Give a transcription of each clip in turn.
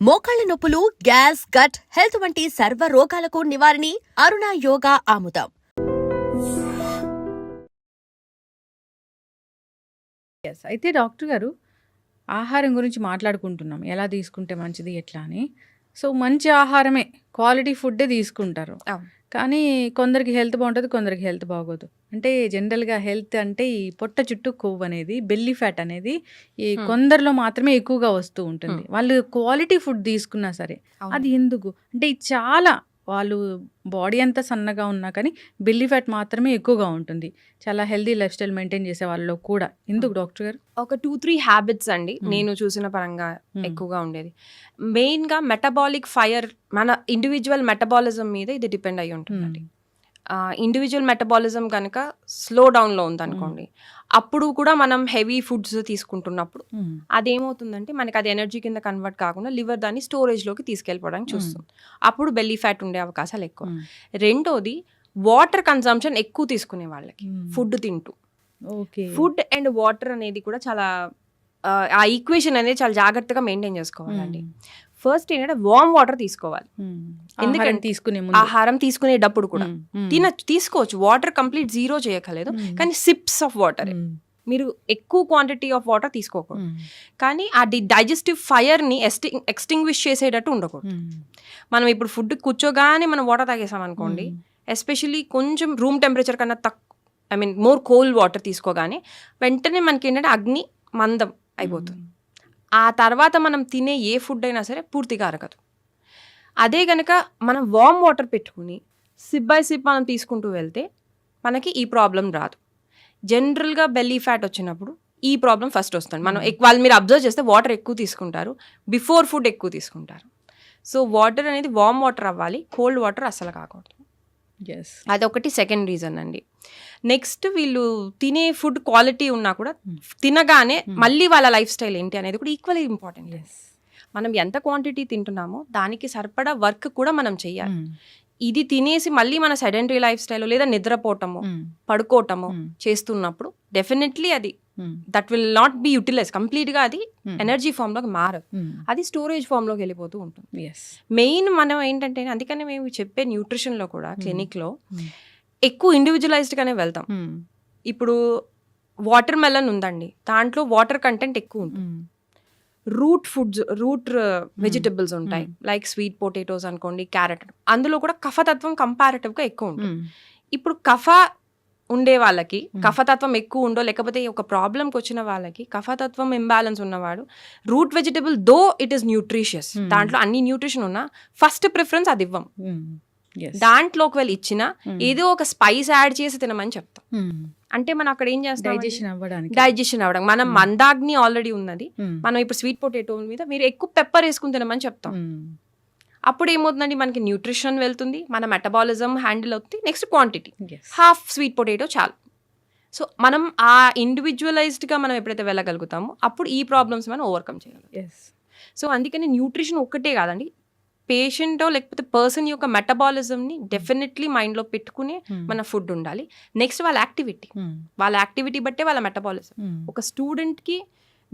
మోకాళ్ళ నొప్పులు gas gut health వంటి సర్వ రోగాలకు నివారణి అరుణ యోగా ఆముదం ఎస్ అయితే డాక్టర్ గారు ఆహారం గురించి మాట్లాడుకుంటున్నాం. ఎలా తీసుకుంటే మంచిది ఎట్లా అని. సో, మంచి ఆహారమే క్వాలిటీ ఫుడ్డే తీసుకుంటారు. కానీ కొందరికి హెల్త్ బావుంటది. కొందరికి హెల్త్ బాగోదు. అంటే జనరల్‌గా హెల్త్ అంటే ఈ పొట్ట చుట్టూ కొవ్వు అనేది బెల్లీ ఫ్యాట్ అనేది ఈ. కొందరిలో మాత్రమే ఎక్కువగా వస్తూ ఉంటుంది. వాళ్ళు క్వాలిటీ ఫుడ్ తీసుకున్నా సరే. అది ఎందుకు? అంటే చాలా వాళ్ళు బాడీ అంతా సన్నగా ఉన్నా కానీ బెల్లీ ఫ్యాట్ మాత్రమే ఎక్కువగా ఉంటుంది. చాలా హెల్తీ లైఫ్ స్టైల్ మెయింటైన్ చేసే వాళ్ళలో కూడా. ఎందుకు. డాక్టర్ గారు? ఒక 2, 3 హ్యాబిట్స్ అండి. నేను చూసిన పరంగా. ఎక్కువగా ఉండేది. మెయిన్‌గా మెటబాలిక్ ఫైర్ మన ఇండివిడ్యువల్ మెటబాలిజం మీద ఇది డిపెండ్ అయ్యి ఉంటుందండి. ఇండివిడ్యువల్ మెటబాలిజం గనక స్లో డౌన్‌లో. ఉందనుకోండి. అప్పుడు కూడా మనం హెవీ ఫుడ్స్ తీసుకుంటున్నప్పుడు. అదేమవుతుందంటే మనకి అది ఎనర్జీ కింద కన్వర్ట్ కాకుండా లివర్ దాన్ని స్టోరేజ్‌లోకి తీసుకెళ్ళిపోవడానికి. చూస్తుంది. అప్పుడు బెల్లీ ఫ్యాట్ ఉండే అవకాశాలు ఎక్కువ. రెండోది వాటర్ కన్జంప్షన్ ఎక్కువ తీసుకునే వాళ్ళకి. ఫుడ్ తింటూ. ఓకే. ఫుడ్ అండ్ వాటర్ అనేది కూడా చాలా ఆ ఈక్వేషన్ అనేది చాలా జాగ్రత్తగా మెయింటైన్ చేసుకోవాలండి. ఫస్ట్ ఏంటంటే వార్మ్ వాటర్ తీసుకోవాలి. ఆహారం ఎందుకంటే తీసుకునే. ఆహారం తీసుకునేటప్పుడు కూడా. హ్మ్. హ్మ్. తినొచ్చు తీసుకోవచ్చు. వాటర్ కంప్లీట్ జీరో చేయక్కర్లేదు. హ్మ్. కానీ సిప్స్ ఆఫ్ వాటరే. మీరు ఎక్కువ క్వాంటిటీ ఆఫ్ వాటర్ తీసుకోకూడదు. కానీ ఆ డి డైజెస్టివ్ ఫైర్‌ని ఎస్టి ఎక్స్టింగ్విష్ చేసేటట్టు ఉండకూడదు. మనం ఇప్పుడు ఫుడ్ కూర్చోగానే మనం వాటర్ తాగేసామనుకోండి. హ్మ్. ఎస్పెషల్లీ కొంచెం రూమ్ టెంపరేచర్ కన్నా తక్ I mean more cold water తీసుకోగానే వెంటనే మనకేంటంటే అగ్ని మందం అయిపోతుంది. ఆ తర్వాత మనం తినే ఏ ఫుడ్ అయినా సరే పూర్తిగా అరగదు. అదే గనక మనం వార్మ్ వాటర్ పెట్టుకొని సిప్ బై సిప్ మనం తీసుకుంటూ వెళ్తే మనకి ఈ ప్రాబ్లమ్ రాదు. జనరల్‌గా బెల్లీ ఫ్యాట్ వచ్చినప్పుడు ఈ ప్రాబ్లమ్ ఫస్ట్ వస్తుంది. మనం హ్మ్. ఎక్ వాళ్ళు మీరు అబ్జర్వ్ చేస్తే వాటర్ ఎక్కువ తీసుకుంటారు. బిఫోర్ ఫుడ్ ఎక్కువ తీసుకుంటారు. సో, వాటర్ అనేది వార్మ్ వాటర్ అవ్వాలి. కోల్డ్ వాటర్ అస్సలు కాకూడదు. యెస్. అదొకటి సెకండ్ రీజన్ అండి. నెక్స్ట్ వీళ్ళు తినే ఫుడ్ క్వాలిటీ ఉన్నా కూడా. తినగానే హ్మ్. మళ్ళీ వాళ్ళ లైఫ్ స్టైల్ ఏంటి అనేది కూడా ఈక్వల్లీ ఇంపార్టెంట్. మనం ఎంత క్వాంటిటీ తింటున్నామో దానికి సరిపడా వర్క్ కూడా మనం చెయ్యాలి. హ్మ్. ఇది తినేసి మళ్ళీ మన సెడెంటరీ లైఫ్ స్టైల్ లేదా నిద్రపోవటమో. పడుకోవటమో. చేస్తున్నప్పుడు డెఫినెట్లీ అది. That will not be utilize కంప్లీట్‌గా అది. ఎనర్జీ ఫార్మ్‌లోకి మారదు. హ్మ్. అది స్టోరేజ్ ఫార్మ్‌లోకి వెళ్ళిపోతూ ఉంటుంది. మెయిన్ మనం ఏంటంటే అందుకనే మేము చెప్పే న్యూట్రిషన్‌లో కూడా. క్లినిక్‌లో హ్మ్. ఎక్కువ ఇండివిడ్యువలైజ్డ్‌గానే వెళ్తాం. ఇప్పుడు వాటర్ మెలన్ ఉందండి. దాంట్లో వాటర్ కంటెంట్ ఎక్కువ ఉంటుంది. Root foods root. వెజిటబుల్స్ ఉంటాయి. లైక్ స్వీట్ పొటాటోస్ అనుకోండి, క్యారెట్ అందులో కూడా కఫతత్వం కంపారిటివ్‌గా ఎక్కువ ఉంటుంది. ఇప్పుడు కఫ ఉండే వాళ్ళకి. కఫతత్వం ఎక్కువ ఉందో లేకపోతే ఒక ప్రాబ్లమ్‌కి వచ్చిన వాళ్ళకి కఫతత్వం ఇంబాలెన్స్ ఉన్నవాడు root vegetable though it is nutritious. దాంట్లో అన్ని న్యూట్రిషన్ ఉన్నా ఫస్ట్ ప్రిఫరెన్స్ అది ఇవ్వం. దాంట్లోకి వెళ్ళి ఇచ్చినా. ఏదో ఒక స్పైస్ యాడ్ చేసి తినమని చెప్తాం. అంటే మనం అక్కడ ఏం చేస్తామండి డైజెషన్ అవ్వడానికి. డైజెషన్ అవ్వడం. మనం. మందాగ్ని ఆల్రెడీ ఉన్నది. మనం ఇప్పుడు స్వీట్ పొటాటో మీద మీరు ఎక్కువ పెప్పర్ వేసుకొని తినమని చెప్తాం. అప్పుడు ఏమవుతుందండి మనకి న్యూట్రిషన్ వెళ్తుంది. మన మెటబాలిజం హ్యాండిల్ అవుతుంది. Next quantity. Half sweet potato చాలు. సో, మనం ఆ ఇండివిడ్యువలైజ్డ్‌గా మనం ఎప్పుడైతే వెళ్ళగలుగుతామో అప్పుడు ఈ ప్రాబ్లమ్స్ మనం ఓవర్‌కమ్ చేయగలం. యెస్. సో, అందుకని న్యూట్రిషన్ ఒక్కటే కాదండి. పేషెంటో లేకపోతే పర్సన్ యొక్క మెటబాలిజంని డెఫినెట్‌లీ మైండ్‌లో పెట్టుకునే హ్మ్. మన ఫుడ్ ఉండాలి. నెక్స్ట్ వాళ్ళ యాక్టివిటీ. హ్మ్. వాళ్ళ యాక్టివిటీ బట్టే వాళ్ళ మెటబాలిజం. ఒక స్టూడెంట్‌కి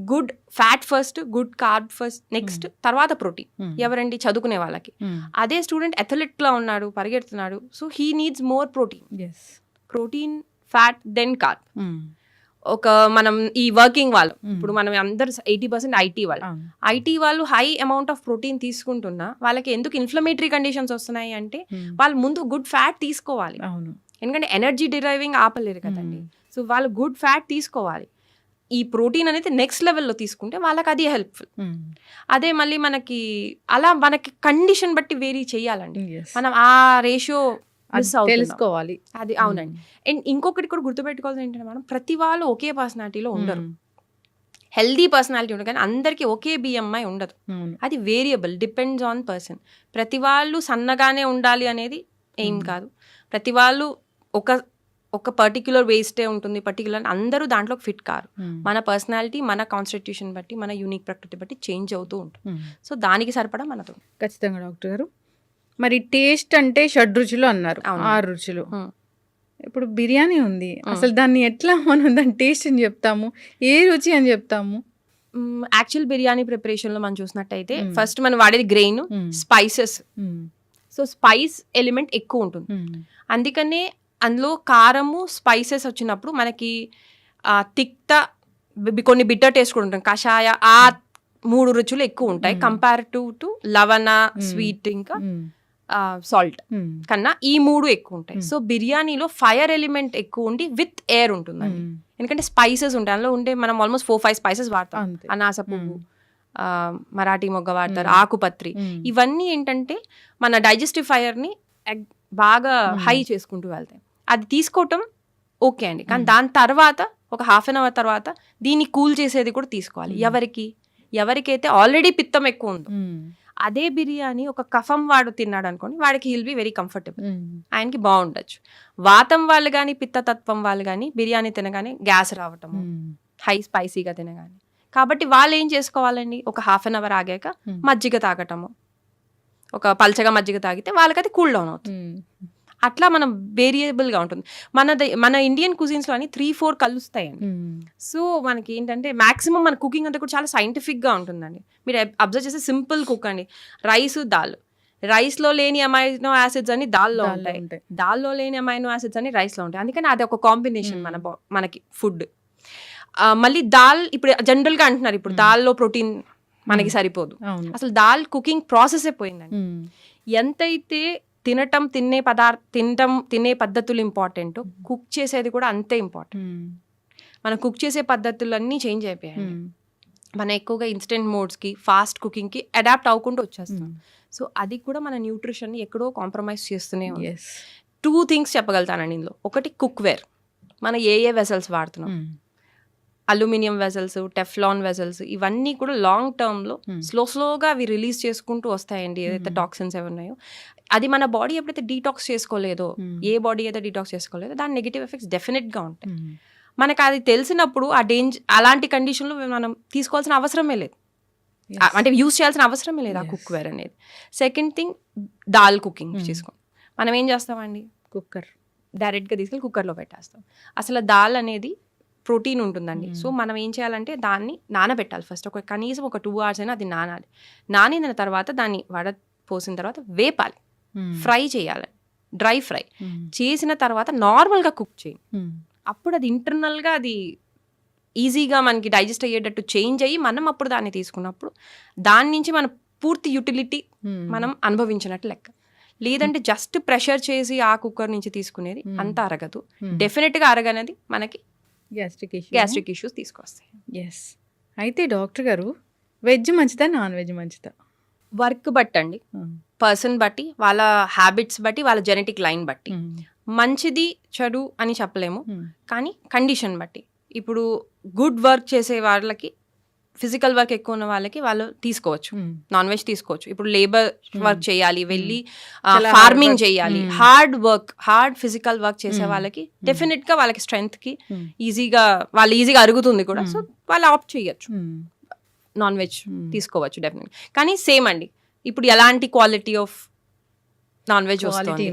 good fat first, good carb first, next hmm. తర్వాత ప్రోటీన్. హ్మ్. ఎవరండి చదువుకునే వాళ్ళకి. హ్మ్. అదే స్టూడెంట్ అథ్లెట్‌లా ఉన్నాడు, పరిగెడుతున్నాడు. So, he needs more protein. Protein, fat then carb. ఒక మనం ఈ వర్కింగ్ వాళ్ళు. ఇప్పుడు మనం అందరూ 80% ఐటీ వాళ్ళు. ఐటీ వాళ్ళు హై అమౌంట్ ఆఫ్ ప్రోటీన్ తీసుకుంటున్నా వాళ్ళకి ఎందుకు ఇన్‌ఫ్లమేటరీ కండిషన్స్ వస్తున్నాయి అంటే. వాళ్ళు ముందు గుడ్ ఫ్యాట్ తీసుకోవాలి. ఎందుకంటే ఎనర్జీ డిరైవింగ్ ఆపలేరు కదండీ. సో, వాళ్ళు గుడ్ ఫ్యాట్ తీసుకోవాలి. ఈ ప్రోటీన్ అనేది నెక్స్ట్ లెవెల్‌లో తీసుకుంటే వాళ్ళకి అది హెల్ప్‌ఫుల్. హ్మ్. అదే మళ్ళీ మనకి అలా మనకి కండిషన్ బట్టి వేరీ చేయాలండి. మనం ఆ రేషియో. తెలుసుకోవాలి. అది. అవునండి. అండ్ ఇంకొకటి కూడా గుర్తుపెట్టుకోవాల్సింది ఏంటంటే మనం ప్రతి వాళ్ళు ఒకే పర్సనాలిటీలో ఉండరు. హ్మ్. హెల్తీ పర్సనాలిటీ ఉండదు. కానీ అందరికీ ఒకే బిఎంఐ ఉండదు. అది వేరియబుల్ డిపెండ్స్ ఆన్ పర్సన్. ప్రతి వాళ్ళు సన్నగానే ఉండాలి అనేది హ్మ్. కాదు. ప్రతి వాళ్ళు ఒక ఒక పర్టిక్యులర్ వేస్టే ఉంటుంది. పర్టిక్యులర్ అందరూ దాంట్లోకి ఫిట్ కారు. హ్మ్. మన పర్సనాలిటీ, మన కాన్స్టిట్యూషన్ బట్టి, మన యూనిక్ ప్రకృతి బట్టి చేంజ్ అవుతూ ఉంటుంది. సో, దానికి సరిపడా మనతో ఖచ్చితంగా డాక్టర్ గారు. మరి టేస్ట్ అంటే షడ్‌రుచులు అన్నారు. అవునండి. 6 రుచులు. హ్మ్. ఇప్పుడు బిర్యానీ ఉంది. అసలు దాన్ని ఎట్లా మనం దాని టేస్ట్ అని చెప్తాము? ఏ రుచి అని చెప్తాము? యాక్చువల్ బిర్యానీ ప్రిపరేషన్లో మనం చూసినట్టయితే. ఫస్ట్ మనం వాడేది grain. Spices. So spice element ఎక్కువ ఉంటుంది. అందుకనే అందులో కారము స్పైసెస్ వచ్చినప్పుడు మనకి తిక్త కొన్ని బిట్టర్ టేస్ట్ కూడా ఉంటుంది కషాయ ఆ మూడు రుచులు ఎక్కువ ఉంటాయి. కంపారిటివ్ టు లవణ. స్వీట్ ఇంకా. సాల్ట్. కన్నా ఈ మూడు ఎక్కువ ఉంటాయి. సో బిర్యానీలో ఫైర్ ఎలిమెంట్ ఎక్కువ ఉండి విత్ ఎయిర్ ఉంటుందండి. ఎందుకంటే స్పైసెస్ ఉంటాయి అందులో ఉంటే మనం ఆల్మోస్ట్ ఫోర్ ఫైవ్ స్పైసెస్ వాడతాం అనాస పువ్వు మరాఠీ మొగ్గ వాడతారు. ఆకుపత్రి. ఇవన్నీ ఏంటంటే మన డైజెస్టివ్ ఫైర్ని బాగా. హై చేసుకుంటూ వెళ్తాయి అది తీసుకోవటం ఓకే అండి కానీ. దాని తర్వాత ఒక హాఫ్ అన్ అవర్ తర్వాత దీన్ని కూల్ చేసేది కూడా తీసుకోవాలి. ఎవరికి ఎవరికైతే ఆల్రెడీ పిత్తం ఎక్కువ ఉందో. అదే బిర్యానీ ఒక కఫం వాడు తిన్నాడు అనుకోండి వాడికి హిల్ బి వెరీ కంఫర్టబుల్. ఆయనకి బాగుండొచ్చు వాతం వాళ్ళు కానీ పిత్తతత్వం వాళ్ళు కానీ బిర్యానీ తినగానే గ్యాస్ రావటము Mm. హై స్పైసీగా తినగానే కాబట్టి వాళ్ళు ఏం చేసుకోవాలండి ఒక హాఫ్ అన్ అవర్ ఆగాక. మజ్జిగ తాగటము ఒక పల్చగా మజ్జిగ తాగితే వాళ్ళకి అది కూల్ డౌన్ అవుతుంది. అట్లా మనం వేరియబుల్గా ఉంటుంది మన మన ఇండియన్ కుజిన్స్లో అని త్రీ ఫోర్ కలుస్తాయండి Mm. సో మనకి ఏంటంటే మాక్సిమం మన కుకింగ్ అంతా కూడా చాలా సైంటిఫిక్గా ఉంటుందండి మీరు అబ్జర్వ్ చేస్తే సింపుల్ కుక్ అండి రైస్ దాల్ రైస్లో లేని అమైనో యాసిడ్స్ అని దాల్లో ఉంటాయి. దాల్లో లేని అమైనో యాసిడ్స్ అని రైస్లో ఉంటాయి అందుకని అది ఒక కాంబినేషన్ Hmm. మన మనకి ఫుడ్ మళ్ళీ దాల్ ఇప్పుడు జనరల్గా అంటున్నారు ఇప్పుడు Hmm. దాల్లో ప్రోటీన్ మనకి Hmm. సరిపోదు అసలు దాల్ కుకింగ్ ప్రాసెసే పోయిందండి Mm. ఎంతైతే తినటం తినే పదార్థ తినటం తినే పద్ధతులు ఇంపార్టెంట్ కుక్ చేసేది కూడా అంతే ఇంపార్టెంట్. మనం కుక్ చేసే పద్ధతులు అన్నీ చేంజ్ అయిపోయాయి. మనం ఎక్కువగా ఇన్స్టెంట్ మోడ్స్కి ఫాస్ట్ కుకింగ్కి అడాప్ట్ అవ్వకుండా వచ్చేస్తాం. సో అది కూడా మన న్యూట్రిషన్ని ఎక్కడో కాంప్రమైజ్ చేస్తూనే ఉంది. టూ థింగ్స్ చెప్పగలుగుతానండి ఇందులో ఒకటి కుక్వేర్ మన ఏ ఏ వెసల్స్ వాడుతున్నాం. అల్యూమినియం వెజల్స్ టెఫ్లాన్ వెజల్స్ ఇవన్నీ కూడా లాంగ్ టర్మ్లో. స్లో స్లోగా అవి రిలీజ్ చేసుకుంటూ వస్తాయండి ఏదైతే. టాక్సిన్స్ ఏమి ఉన్నాయో అది మన బాడీ ఎప్పుడైతే డీటాక్స్ చేసుకోలేదో Hmm. ఏ బాడీ అయితే డీటాక్స్ చేసుకోలేదో దాని నెగిటివ్ ఎఫెక్ట్స్ డెఫినెట్గా ఉంటాయి. Mm. మనకు అది తెలిసినప్పుడు ఆ డేంజర్ అలాంటి కండిషన్లో మనం తీసుకోవాల్సిన అవసరమే లేదు. అంటే యూస్ చేయాల్సిన అవసరమే లేదు ఆ. కుక్వేర్ అనేది. Second thing dal cooking Hmm. చేసుకోండి మనం ఏం చేస్తామండి? కుక్కర్ డైరెక్ట్గా తీసుకెళ్ళి కుక్కర్లో పెట్టేస్తాం. అసలు దాల్ అనేది ప్రోటీన్ ఉంటుందండి. Mm. సో మనం ఏం చేయాలంటే దాన్ని నానబెట్టాలి ఫస్ట్ ఒక కనీసం ఒక టూ అవర్స్ అయినా అది నానాలి. నానిన తర్వాత దాన్ని వడ పోసిన తర్వాత వేపాలి. ఫ్రై చేయాలి. Dry fry. చేసిన తర్వాత నార్మల్గా కుక్ చేయండి అప్పుడు అది ఇంటర్నల్గా అది ఈజీగా మనకి డైజెస్ట్ అయ్యేటట్టు చేంజ్ అయ్యి మనం అప్పుడు దాన్ని తీసుకున్నప్పుడు దాని నుంచి మన పూర్తి యూటిలిటీ మనం అనుభవించినట్టు లెక్క. లేదంటే జస్ట్ ప్రెషర్ చేసి ఆ కుక్కర్ నుంచి తీసుకునేది Hmm. అంత అరగదు. డెఫినెట్గా అరగనేది మనకి గ్యాస్ట్రిక్ ఇష్యూ గ్యాస్ట్రిక్ ఇష్యూస్ తీసుకొస్తాయి. ఎస్ అయితే డాక్టర్ గారు వెజ్ మంచిదా నాన్ వెజ్ మంచిదా? వర్క్ బట్టి అండి పర్సన్ బట్టి వాళ్ళ హ్యాబిట్స్ బట్టి వాళ్ళ జెనెటిక్ లైన్ బట్టి. మంచిది చెడు అని చెప్పలేము. కానీ కండిషన్ బట్టి. ఇప్పుడు గుడ్ వర్క్ చేసే వాళ్ళకి ఫిజికల్ వర్క్ ఎక్కువ ఉన్న వాళ్ళకి వాళ్ళు తీసుకోవచ్చు. నాన్ వెజ్ తీసుకోవచ్చు. ఇప్పుడు లేబర్. వర్క్ చేయాలి వెళ్ళి ఫార్మింగ్. చేయాలి. Hard work hard physical work చేసే. వాళ్ళకి డెఫినెట్గా వాళ్ళకి స్ట్రెంగ్త్కి ఈజీగా వాళ్ళు ఈజీగా అరుగుతుంది కూడా. సో వాళ్ళు ఆప్ట్ చేయొచ్చు. నాన్ వెజ్ తీసుకోవచ్చు డెఫినెట్ కానీ సేమ్ అండి. ఇప్పుడు ఎలాంటి క్వాలిటీ ఆఫ్ నాన్ వెజ్ వస్తుంది?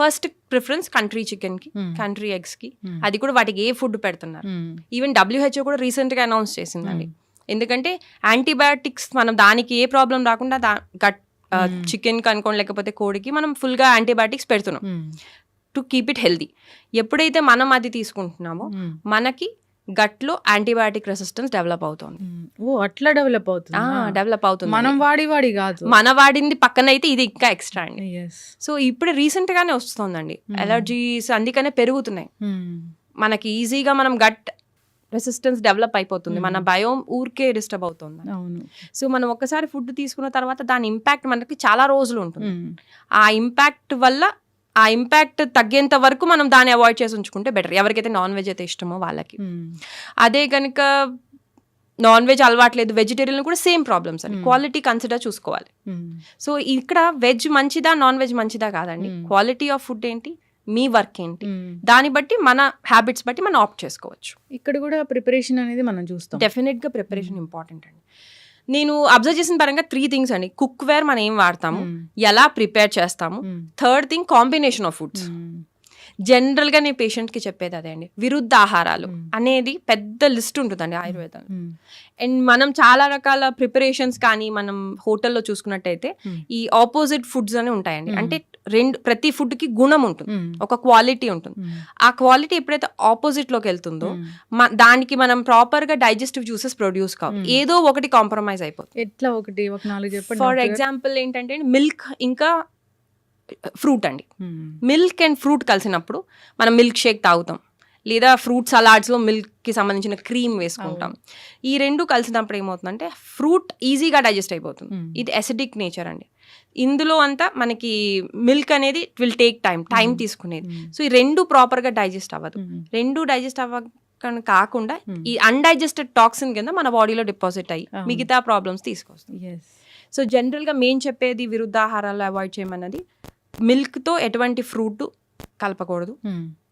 ఫస్ట్ ప్రిఫరెన్స్ కంట్రీ చికెన్కి కంట్రీ ఎగ్స్కి. అది కూడా వాటికి ఏ ఫుడ్ పెడుతున్నారు? ఈవెన్ డబ్ల్యూహెచ్ఓ కూడా రీసెంట్గా అనౌన్స్ చేసిందండి. ఎందుకంటే యాంటీబయాటిక్స్ మనం దానికి ఏ ప్రాబ్లం రాకుండా దా గట్ Hmm. చికెన్ కనుకోండి లేకపోతే కోడికి మనం ఫుల్గా యాంటీబయాటిక్స్ పెడుతున్నాం. టు కీప్ ఇట్ హెల్దీ ఎప్పుడైతే మనం అది తీసుకుంటున్నామో మనకి గట్లో యాంటీబయాటిక్ రెసిస్టెన్స్ డెవలప్ అవుతుంది. ఓ అట్లా డెవలప్ అవుతుంది? డెవలప్ అవుతుంది. మనం వాడి వాడి కాదు. మన వాడింది పక్కన అయితే ఇది ఇంకా ఎక్స్ట్రా అండి. సో ఇప్పుడు రీసెంట్ గానే వస్తుందండి. ఎలర్జీస్ అందుకనే పెరుగుతున్నాయి. మనకి ఈజీగా మనం గట్ రెసిస్టెన్స్ డెవలప్ అయిపోతుంది. మన. భయం ఊరికే డిస్టర్బ్ అవుతుంది. సో మనం ఒక్కసారి ఫుడ్ తీసుకున్న తర్వాత దాని ఇంపాక్ట్ మనకి చాలా రోజులు ఉంటుంది. ఆ ఇంపాక్ట్ వల్ల ఆ ఇంపాక్ట్ తగ్గేంత వరకు మనం దాన్ని అవాయిడ్ చేసి ఉంచుకుంటే బెటర్. ఎవరికైతే నాన్ వెజ్ అయితే ఇష్టమో వాళ్ళకి. Mm. అదే కనుక నాన్ వెజ్ అలవాట్లేదు వెజిటేరియన్ కూడా సేమ్ ప్రాబ్లమ్స్ అండి. Hmm. క్వాలిటీ కన్సిడర్ చూసుకోవాలి. సో ఇక్కడ వెజ్ మంచిదా నాన్ వెజ్ మంచిదా కాదండి. Hmm. క్వాలిటీ ఆఫ్ ఫుడ్ ఏంటి? మీ వర్క్ ఏంటి. దాన్ని బట్టి మన హ్యాబిట్స్ బట్టి మనం ఆప్ట్ చేసుకోవచ్చు. ఇక్కడ కూడా ప్రిపరేషన్ అనేది మనం చూస్తాం. డెఫినెట్గా ప్రిపరేషన్ ఇంపార్టెంట్ అండి. నేను అబ్జర్వ్ చేసిన పరంగా త్రీ థింగ్స్ అండి కుక్ వేర్ మనం ఏం వాడతాము. ఎలా ప్రిపేర్ చేస్తాము. Third thing combination of foods. జనరల్గా నేను పేషెంట్కి చెప్పేది అదే అండి విరుద్ధ ఆహారాలు. అనేది పెద్ద లిస్ట్ ఉంటుందండి ఆయుర్వేదం. అండ్ మనం చాలా రకాల ప్రిపరేషన్స్ కానీ మనం హోటల్లో చూసుకున్నట్టయితే. ఈ ఆపోజిట్ ఫుడ్స్ అని ఉంటాయండి. అంటే రెండు ప్రతి ఫుడ్కి గుణం ఉంటుంది. ఒక క్వాలిటీ ఉంటుంది. ఆ క్వాలిటీ ఎప్పుడైతే ఆపోజిట్లోకి వెళ్తుందో దానికి మనం ప్రాపర్గా డైజెస్టివ్ జ్యూసెస్ ప్రొడ్యూస్ కావు. ఏదో ఒకటి కాంప్రమైజ్ అయిపోతుంది ఎట్లా ఒకటి ఫర్. ఎగ్జాంపుల్ ఏంటంటే మిల్క్ ఇంకా ఫ్రూట్ అండి మ్మ్. మిల్క్ అండ్ ఫ్రూట్ కలిసినప్పుడు మనం మిల్క్ షేక్ తాగుతాం లేదా ఫ్రూట్ సలాడ్స్లో మిల్క్కి సంబంధించిన క్రీమ్ వేసుకుంటాం ఈ రెండు కలిసినప్పుడు ఏమవుతుందంటే ఫ్రూట్ ఈజీగా డైజెస్ట్ అయిపోతుంది మ్మ్. ఇది ఎసిడిక్ నేచర్ అండి ఇందులో అంతా మనకి మిల్క్ అనేది it will take time time. తీసుకునేది మ్మ్. సో ఈ రెండు ప్రాపర్గా డైజెస్ట్ అవ్వదు. రెండు డైజెస్ట్ అవ్వకని కాకుండా. ఈ అన్డైజెస్టెడ్ టాక్సిన్ కింద మన బాడీలో డిపాజిట్ అయ్యి. మిగతా ప్రాబ్లమ్స్ తీసుకొస్తాయి. సో జనరల్గా మెయిన్ చెప్పేది విరుద్ధ ఆహారాలు అవాయిడ్ చేయమన్నది మిల్క్తో ఎటువంటి ఫ్రూట్ కలపకూడదు.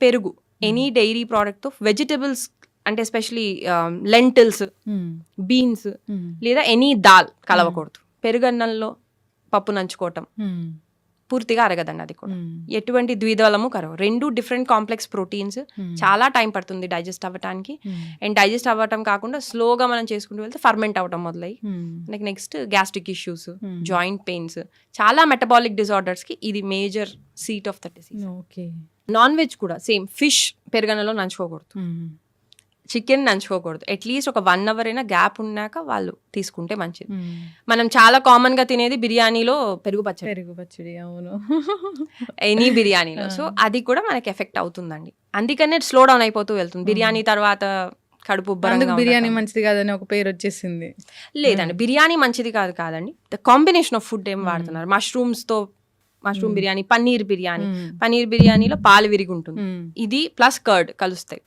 పెరుగు ఎనీ డైరీ ప్రోడక్ట్తో వెజిటబుల్స్ అంటే ఎస్పెషలీ లెంటిల్స్. బీన్స్. లేదా ఎనీ దాల్ కలవకూడదు పెరుగన్నంలో పప్పు నంచుకోవటం. పూర్తిగా అరగదండి అది కూడా. ఎటువంటి ద్విదళము కరవు రెండు డిఫరెంట్ కాంప్లెక్స్ ప్రోటీన్స్. చాలా టైం పడుతుంది డైజెస్ట్ అవ్వటానికి. అండ్ డైజెస్ట్ అవ్వటం కాకుండా స్లోగా మనం చేసుకుంటూ వెళ్తే ఫర్మెంట్ అవ్వటం మొదలయ్యి మ్మ్. మనకి next gastric issues. Joint pains చాలా మెటబాలిక్ డిజార్డర్స్కి ఇది major seat of the disease okay non veg కూడా సేమ్ ఫిష్ పెరగనలో నంచుకోకూడదు. చికెన్ నంచుకోకూడదు. అట్లీస్ట్ ఒక వన్ అవర్ అయినా గ్యాప్ ఉన్నాక వాళ్ళు తీసుకుంటే మంచిది. మ్మ్. మనం చాలా కామన్గా తినేది బిర్యానీలో పెరుగు పచ్చడి. పెరుగు పచ్చడి అవును. ఎనీ బిర్యానీలో. సో అది కూడా మనకి ఎఫెక్ట్ అవుతుందండి. అందుకనే స్లో డౌన్ అయిపోతూ వెళ్తుంది. బిర్యానీ తర్వాత కడుపు బిర్యానీ. మంచిది కాదని ఒక పేరు వచ్చేసింది. లేదండి బిర్యానీ మంచిది కాదు కాదండి. ద కాంబినేషన్ ఆఫ్ ఫుడ్ ఏం వాడుతున్నారు? మష్రూమ్స్తో మష్రూమ్ Hmm. బిర్యానీ పన్నీర్ బిర్యానీ. పన్నీర్ బిర్యానీలో పాలు విరిగి ఉంటుంది. ఇది ప్లస్ కర్డ్ కలుస్తాయి.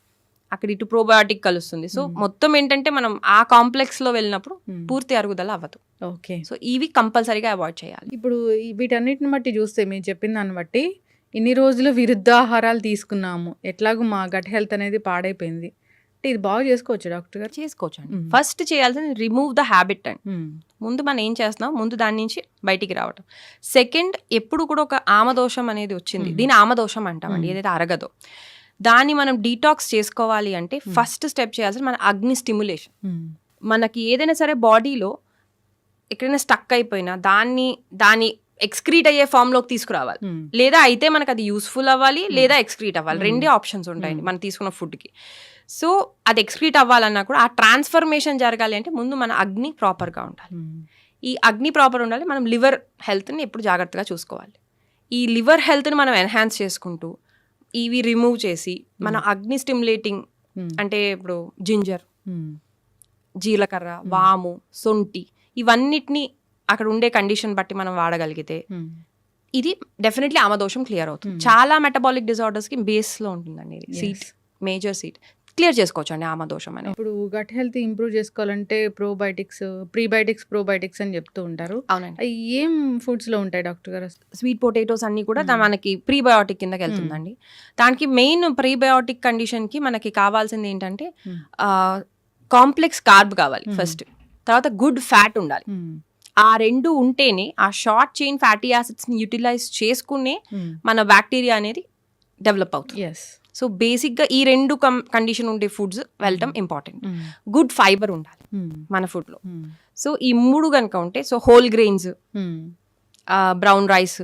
అక్కడ ఇటు ప్రోబయోటిక్ కలుస్తుంది. So Hmm. మొత్తం ఏంటంటే మనం ఆ కాంప్లెక్స్లో వెళ్ళినప్పుడు మ్మ్. పూర్తి అరుగుదల అవ్వదు. ఓకే. సో ఇవి కంపల్సరీగా అవాయిడ్ చేయాలి. ఇప్పుడు వీటన్నిటిని బట్టి చూస్తే మీరు చెప్పిన దాన్ని బట్టి ఇన్ని రోజులు విరుద్ధాహారాలు తీసుకున్నాము. ఎట్లాగో మా గట్ హెల్త్ అనేది పాడైపోయింది. అంటే ఇది బాగా చేసుకోవచ్చు డాక్టర్ గారు? చేసుకోవచ్చు అండి. Hmm. ఫస్ట్ చేయాల్సింది రిమూవ్ ద హ్యాబిట్ అండి. ముందు మనం ఏం చేస్తున్నాం? ముందు దాని నుంచి బయటికి రావటం. సెకండ్ ఎప్పుడు కూడా ఒక ఆమదోషం అనేది వచ్చింది. Hmm. దీని ఆమదోషం అంటామండి. Hmm. ఏదైతే అరగదో. దాన్ని మనం డీటాక్స్ చేసుకోవాలి అంటే Hmm. ఫస్ట్ స్టెప్ చేయాల్సింది మన అగ్ని స్టిమ్యులేషన్ మ్మ్. మనకి ఏదైనా సరే బాడీలో ఎక్కడైనా స్టక్ అయిపోయినా దాన్ని దాని ఎక్స్క్రీట్ అయ్యే ఫామ్లోకి తీసుకురావాలి మ్మ్. లేదా అయితే మనకు అది యూస్ఫుల్ అవ్వాలి లేదా ఎక్స్క్రీట్ అవ్వాలి Hmm. రెండే ఆప్షన్స్ ఉంటాయండి Hmm. మనం తీసుకున్న ఫుడ్కి సో అది ఎక్స్క్రీట్ అవ్వాలన్నా కూడా ఆ ట్రాన్స్ఫర్మేషన్ జరగాలి అంటే ముందు మన అగ్ని ప్రాపర్గా ఉండాలి. ఈ అగ్ని ప్రాపర్ ఉండాలి మనం లివర్ హెల్త్ని ఎప్పుడు జాగ్రత్తగా చూసుకోవాలి ఈ లివర్ హెల్త్ని మనం ఎన్హాన్స్ చేసుకుంటూ ఇవి రిమూవ్ చేసి మన అగ్ని స్టిమ్యులేటింగ్ మ్మ్. అంటే ఇప్పుడు జింజర్ మ్మ్. జీలకర్ర వాము సొంటి ఇవన్నిటిని అక్కడ ఉండే కండిషన్ బట్టి మనం వాడగలిగితే. ఇది డెఫినెట్లీ ఆమదోషం క్లియర్ అవుతుంది Hmm. చాలా మెటబాలిక్ డిజార్డర్స్కి బేస్లో ఉంటుందండి ఇది Yes. Seat major seat clear చేసుకోవచ్చు అండి ఆమదోషం అనేది. ఇప్పుడు గట్ హెల్త్ ఇంప్రూవ్ చేసుకోవాలంటే ప్రోబయోటిక్స్ ప్రీబయోటిక్స్ ప్రోబయోటిక్స్ అని చెప్తూ ఉంటారు. అవునండి. అవి ఏం ఫుడ్స్లో ఉంటాయి డాక్టర్ గారు? స్వీట్ పొటాటోస్ అన్ని కూడా మనకి ప్రీబయోటిక్ కిందకి వెళ్తుందండి. దానికి మెయిన్ ప్రీబయోటిక్ కండిషన్కి మనకి కావాల్సింది ఏంటంటే. కాంప్లెక్స్ కార్బ్ కావాలి. ఫస్ట్ తర్వాత గుడ్ ఫ్యాట్ ఉండాలి. ఆ రెండు ఉంటేనే ఆ షార్ట్ చైన్ ఫ్యాటీ యాసిడ్స్ని యూటిలైజ్ చేసుకునే. మన బ్యాక్టీరియా అనేది డెవలప్ అవుతుంది. సో బేసిక్గా ఈ రెండు కండిషన్ ఉండే ఫుడ్స్ వెళ్ళటం ఇంపార్టెంట్ మ్మ్. గుడ్ ఫైబర్ ఉండాలి మ్మ్. మన ఫుడ్లో మ్మ్. సో ఈ మూడు కనుక ఉంటే so whole grains. Brown rice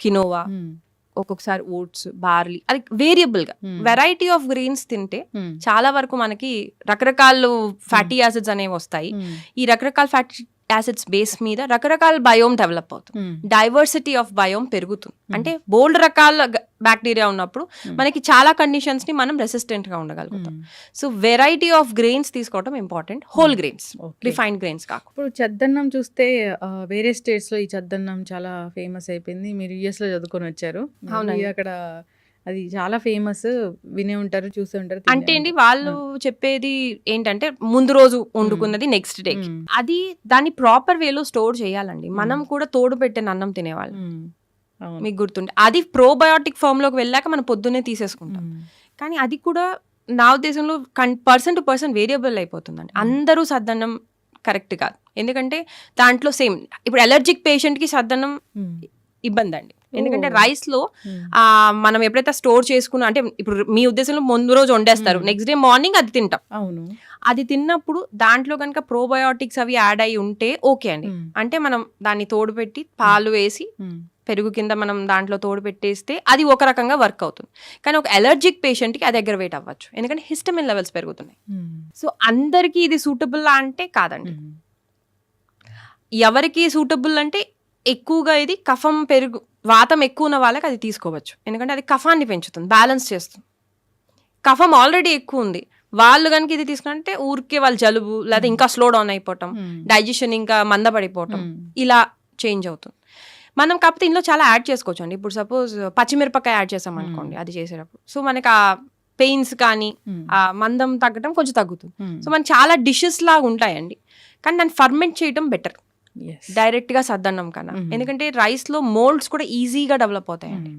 quinoa. ఒక్కొక్కసారి ఓట్స్ బార్లీ అది వేరియబుల్గా Hmm. వెరైటీ ఆఫ్ గ్రెయిన్స్ తింటే. చాలా వరకు మనకి రకరకాల ఫ్యాటీ యాసిడ్స్ అనేవి వస్తాయి. ఈ రకరకాల ఫ్యాటీ యాసిడ్స్ బేస్ మీద రకరకాల బయోమ్ డెవలప్ అవుతుంది. డైవర్సిటీ ఆఫ్ బయోమ్ పెరుగుతుంది అంటే బోల్డ్ రకాల బ్యాక్టీరియా ఉన్నప్పుడు Hmm. మనకి చాలా కండిషన్స్ని మనం రెసిస్టెంట్గా ఉండగలుగుతాం. సో వెరైటీ ఆఫ్ గ్రెయిన్స్ తీసుకోవడం important whole grains. Refined grains కాకుండా ఇప్పుడు చద్దన్నం చూస్తే వేరే స్టేట్స్లో ఈ చద్దన్నం చాలా ఫేమస్ అయిపోయింది మీరు యుఎస్లో చదువుకొని వచ్చారు. అక్కడ అది చాలా ఫేమస్ వినే ఉంటారు చూసే ఉంటారు అంటే అండి. వాళ్ళు చెప్పేది ఏంటంటే ముందు రోజు వండుకున్నది నెక్స్ట్ డే. అది దాన్ని ప్రాపర్ వేలో స్టోర్ చేయాలండి. మనం కూడా తోడు పెట్టిన అన్నం తినేవాళ్ళం. మీకు గుర్తుంటే అది ప్రోబయోటిక్ ఫామ్లోకి వెళ్ళాక మనం పొద్దున్నే తీసేసుకుంటాం. కానీ అది కూడా నా ఉద్దేశంలో పర్సన్ టు పర్సన్ వేరియబుల్ అయిపోతుందండి. అందరూ సద్దన్నం కరెక్ట్ కాదు. ఎందుకంటే దాంట్లో సేమ్ ఇప్పుడు అలర్జిక్ పేషెంట్కి సద్దన్నం. ఇబ్బంది అండి ఎందుకంటే. రైస్లో. ఆ మనం ఎప్పుడైతే స్టోర్ చేసుకున్నా అంటే ఇప్పుడు మీ ఉద్దేశంలో ముందు రోజు వండేస్తారు. నెక్స్ట్ డే మార్నింగ్ అది తింటాం అవును అది తిన్నప్పుడు దాంట్లో కనుక ప్రోబయోటిక్స్ అవి యాడ్ అయి ఉంటే ఓకే అండి. అంటే మనం దాన్ని తోడు పెట్టి పాలు వేసి. పెరుగు కింద మనం దాంట్లో తోడు పెట్టేస్తే అది ఒక రకంగా వర్క్ అవుతుంది కానీ ఒక ఎలర్జిక్ పేషెంట్కి అది అగ్రవేట్ అవ్వచ్చు ఎందుకంటే హిస్టమిన్ లెవెల్స్ పెరుగుతున్నాయి. సో అందరికీ ఇది సూటబుల్ అంటే కాదండి. ఎవరికి సూటబుల్ అంటే ఎక్కువగా ఇది కఫం పెరుగు వాతం ఎక్కువ ఉన్న వాళ్ళకి అది తీసుకోవచ్చు. ఎందుకంటే అది కఫాన్ని పెంచుతుంది బ్యాలెన్స్ చేస్తుంది. కఫం ఆల్రెడీ ఎక్కువ ఉంది. వాళ్ళు కనుక ఇది తీసుకుంటే ఊరికే వాళ్ళ జలుబు లేదా ఇంకా స్లో డౌన్ అయిపోవటం. డైజెషన్ ఇంకా మందపడిపోవటం. ఇలా చేంజ్ అవుతుంది. మనం కాకపోతే ఇందులో చాలా యాడ్ చేసుకోవచ్చు అండి ఇప్పుడు సపోజ్ పచ్చిమిరపకాయ యాడ్ చేసాం అనుకోండి అది చేసేటప్పుడు. సో మనకి ఆ పెయిన్స్ కానీ. ఆ మందం తగ్గడం కొంచెం తగ్గుతుంది. సో మనకి చాలా డిషెస్ లాగా ఉంటాయండి. కానీ దాన్ని ఫర్మెంట్ చేయడం బెటర్. Yes. డైరెక్ట్గా సద్దన్నం కన్నా. ఎందుకంటే రైస్లో మోల్డ్స్ కూడా ఈజీగా డెవలప్ అవుతాయండి.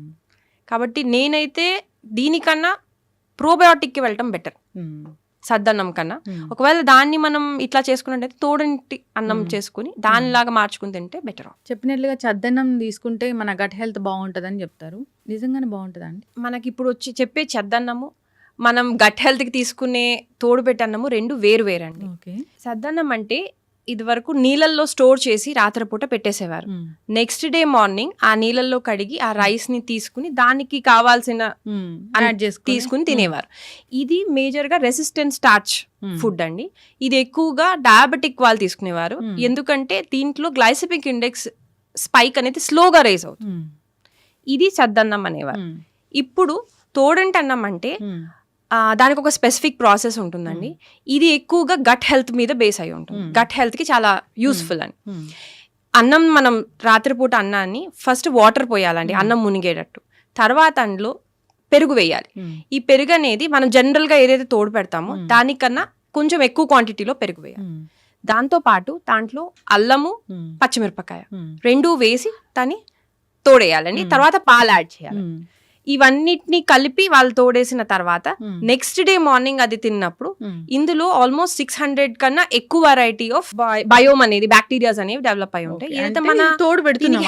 కాబట్టి నేనైతే దీనికన్నా ప్రోబయోటిక్కి వెళ్ళటం బెటర్. సద్దన్నం కన్నా. ఒకవేళ దాన్ని మనం ఇట్లా చేసుకున్నట్టయితే తోడంటి అన్నం. చేసుకుని దానిలాగా మార్చుకుని తింటే బెటర్ చెప్పినట్లుగా చద్దన్నం తీసుకుంటే మన గట్ హెల్త్ బాగుంటుందని చెప్తారు నిజంగానే బాగుంటుందా అండి మనకి ఇప్పుడు వచ్చి చెప్పే చెద్దన్నము మనం గట్ హెల్త్కి తీసుకునే తోడు పెట్టన్నము రెండు వేరు వేరండి సద్దన్నం అంటే ఇది వరకు నీళ్ళల్లో స్టోర్ చేసి రాత్రిపూట పెట్టేసేవారు. నెక్స్ట్ డే మార్నింగ్ ఆ నీళ్ళల్లో కడిగి ఆ రైస్ని తీసుకుని దానికి కావాల్సిన తీసుకుని తినేవారు. ఇది మేజర్గా రెసిస్టెంట్ స్టార్చ్ ఫుడ్ అండి. ఇది ఎక్కువగా డయాబెటిక్ వాళ్ళు తీసుకునేవారు. ఎందుకంటే దీంట్లో గ్లైసెమిక్ ఇండెక్స్ స్పైక్ అనేది స్లోగా రేజ్ అవుతుంది. ఇది సద్దన్నం అనేవారు. ఇప్పుడు తోడంటి అన్నం అంటే దానికి ఒక స్పెసిఫిక్ ప్రాసెస్ ఉంటుందండి. ఇది ఎక్కువగా గట్ హెల్త్ మీద బేస్ అయి ఉంటుంది. గట్ హెల్త్కి చాలా యూస్ఫుల్ అని. అన్నం మనం రాత్రిపూట అన్నాన్ని ఫస్ట్ వాటర్ పోయాలండి. అన్నం మునిగేటట్టు. తర్వాత అందులో పెరుగు వేయాలి. ఈ పెరుగు అనేది మనం జనరల్గా ఏదైతే తోడు పెడతామో. దానికన్నా కొంచెం ఎక్కువ క్వాంటిటీలో పెరుగు వేయాలి. దాంతో పాటు దాంట్లో అల్లము పచ్చిమిరపకాయ రెండు వేసి దాన్ని తోడేయాలండి. తర్వాత పాలు యాడ్ చేయాలి. ఇవన్నిటిని కలిపి వాళ్ళు తోడేసిన తర్వాత నెక్స్ట్ డే మార్నింగ్ అది తిన్నప్పుడు ఇందులో ఆల్మోస్ట్ సిక్స్ హండ్రెడ్ కన్నా ఎక్కువ వెరైటీ ఆఫ్ బయోమ్ అనేది బ్యాక్టీరియాస్ అనేవి డెవలప్ అయి ఉంటాయి. ఏదైతే మన తోడు.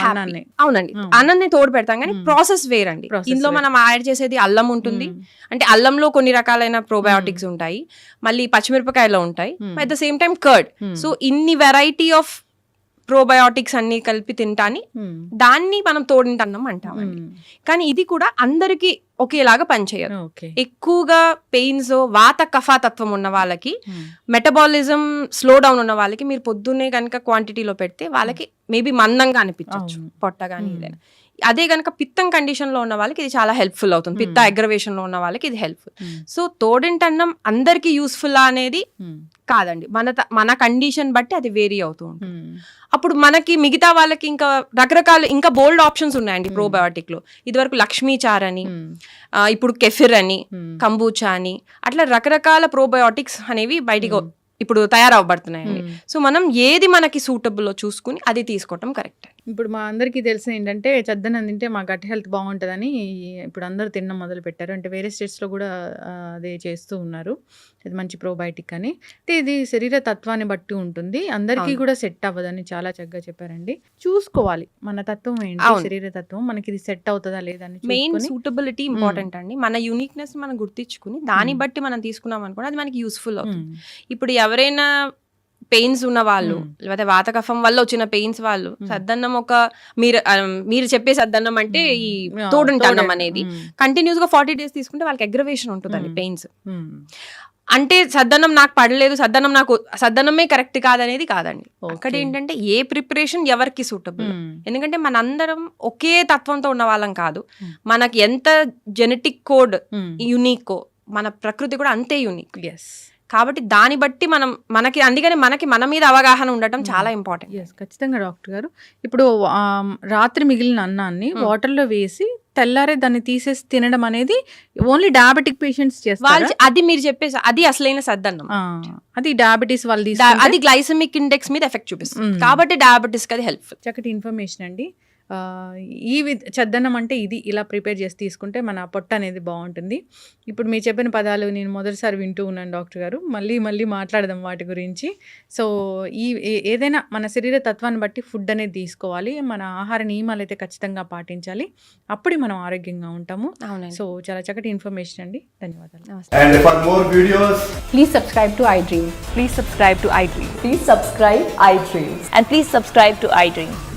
అన్నాన్ని. అవునండి. Hmm. అన్నాన్ని తోడు పెడతాం కానీ Hmm. ప్రాసెస్ వేరండి. Process ఇందులో. మనం యాడ్ చేసేది అల్లం ఉంటుంది. అంటే అల్లంలో కొన్ని రకాలైన ప్రోబయోటిక్స్ ఉంటాయి. మళ్ళీ పచ్చిమిరపకాయలో ఉంటాయి. Hmm. At the same time curd so ఇన్ని వెరైటీ ఆఫ్ ప్రోబయోటిక్స్ అన్ని కలిపి తింటాని. దాన్ని మనం తోడింటన్నం అంటామండి కానీ ఇది కూడా అందరికి ఒకేలాగా పనిచేయదు. ఎక్కువగా పెయిన్స్ వాత కఫా తత్వం ఉన్న వాళ్ళకి మెటబాలిజం స్లో డౌన్ ఉన్న వాళ్ళకి మీరు పొద్దున్నే కనుక క్వాంటిటీలో పెడితే వాళ్ళకి మేబీ మందంగా అనిపించవచ్చు. పొట్ట కానీ. ఏదైనా అదే కనుక పిత్తం కండిషన్లో ఉన్న వాళ్ళకి ఇది చాలా హెల్ప్ఫుల్ అవుతుంది. పిత్త Hmm. అగ్రవేషన్లో ఉన్న వాళ్ళకి ఇది హెల్ప్ఫుల్ సో తోడింటన్నం అందరికి యూస్ఫుల్ అనేది కాదండి. మన మన కండిషన్ బట్టి అది వేరీ అవుతూ ఉంటుంది. అప్పుడు మనకి మిగతా వాళ్ళకి ఇంకా రకరకాల ఇంకా బోల్డ్ ఆప్షన్స్ ఉన్నాయండి Hmm. ప్రోబయోటిక్లో ఇదివరకు లక్ష్మీ చార్ అని ఇప్పుడు కెఫిర్ అని కంబూచా అని అట్లా రకరకాల ప్రోబయోటిక్స్ అనేవి బయటికి Hmm. ఇప్పుడు తయారవబడుతున్నాయండి సో మనం ఏది మనకి సూటబుల్ చూసుకుని అది తీసుకోవటం కరెక్ట్ ఇప్పుడు మా అందరికీ తెలిసిన ఏంటంటే చద్దనం తింటే మా గట్ హెల్త్ బాగుంటుందని ఇప్పుడు అందరూ తినడం మొదలు పెట్టారు అంటే వేరే స్టేట్స్లో కూడా అదే చేస్తూ ఉన్నారు. ఇది మంచి ప్రోబయోటిక్ అని. అంటే ఇది శరీర తత్వాన్ని బట్టి ఉంటుంది. అందరికీ. కూడా సెట్ అవ్వదని చాలా చక్కగా చెప్పారండి. చూసుకోవాలి. మన తత్వం ఏంటి. శరీర తత్వం మనకి ఇది సెట్ అవుతుందా లేదా అని మెయిన్ సూటబిలిటీ ఇంపార్టెంట్ అండి. మన యూనిక్నెస్ మనం గుర్తించుకుని దాన్ని. బట్టి మనం తీసుకున్నాం అనుకోండి అది మనకి యూస్ఫుల్ అవుతుంది. ఇప్పుడు ఎవరైనా పెయిన్స్ ఉన్న వాళ్ళు Hmm. లేకపోతే వాతకఫం వల్ల వచ్చిన పెయిన్స్ వాళ్ళు Hmm. సద్దన్నం ఒక మీరు మీరు చెప్పే సద్దన్నం అంటే ఈ ఆ, తోడుంటన్నం తోడేంటి. అనేది కంటిన్యూస్గా ఫార్టీ డేస్ తీసుకుంటే వాళ్ళకి అగ్రవేషన్ ఉంటుందండి Hmm. పెయిన్స్ అంటే సద్దన్నం నాకు పడలేదు సద్దన్నం నాకు సద్దన్నమే కరెక్ట్ కాదనేది కాదండి అక్కడ. ఏంటంటే ఏ ప్రిపరేషన్ ఎవరికి సూటబుల్ ఎందుకంటే మనందరం ఒకే తత్వంతో ఉన్న వాళ్ళం కాదు Hmm. మనకి ఎంత జెనెటిక్ కోడ్ యూనిక్ మన ప్రకృతి కూడా అంతే యూనిక్ yes. కాబట్టి దాన్ని బట్టి మనం మనకి అందుకని మనకి మన మీద అవగాహన ఉండటం Hmm. చాలా ఇంపార్టెంట్ ఎస్ ఖచ్చితంగా డాక్టర్ గారు. ఇప్పుడు రాత్రి మిగిలిన అన్నాన్ని Hmm. వాటర్లో వేసి తెల్లారే దాన్ని తీసేసి తినడం అనేది ఓన్లీ డయాబెటిక్ పేషెంట్స్ చేస్తారు? అది మీరు చెప్పేసి అది అసలైన సద్దన్నం. అది డయాబెటీస్ వాళ్ళు అది గ్లైసమిక్ ఇండెక్స్ మీద ఎఫెక్ట్ చూపిస్తుంది. Hmm. కాబట్టి డయాబెటీస్ అది హెల్ప్ఫుల్ చక్కటి ఇన్ఫర్మేషన్ అండి. ఈ వి చద్దన్నం అంటే ఇది ఇలా ప్రిపేర్ చేసి తీసుకుంటే మన పొట్ట అనేది బాగుంటుంది. ఇప్పుడు మీరు చెప్పిన పదాలు నేను మొదటిసారి వింటూ ఉన్నాను డాక్టర్ గారు. మళ్ళీ మళ్ళీ మాట్లాడదాం వాటి గురించి. సో ఈ ఏ- ఏదైనా మన శరీర తత్వాన్ని బట్టి ఫుడ్ అనేది తీసుకోవాలి. మన ఆహార నియమాలు అయితే ఖచ్చితంగా పాటించాలి. అప్పుడే మనం ఆరోగ్యంగా ఉంటాము. అవునండి. సో చాలా చక్కటి ఇన్ఫర్మేషన్ అండి. ధన్యవాదాలు. Please subscribe to iDream. Please subscribe to iDream. Please subscribe iDream. And please subscribe to iDream.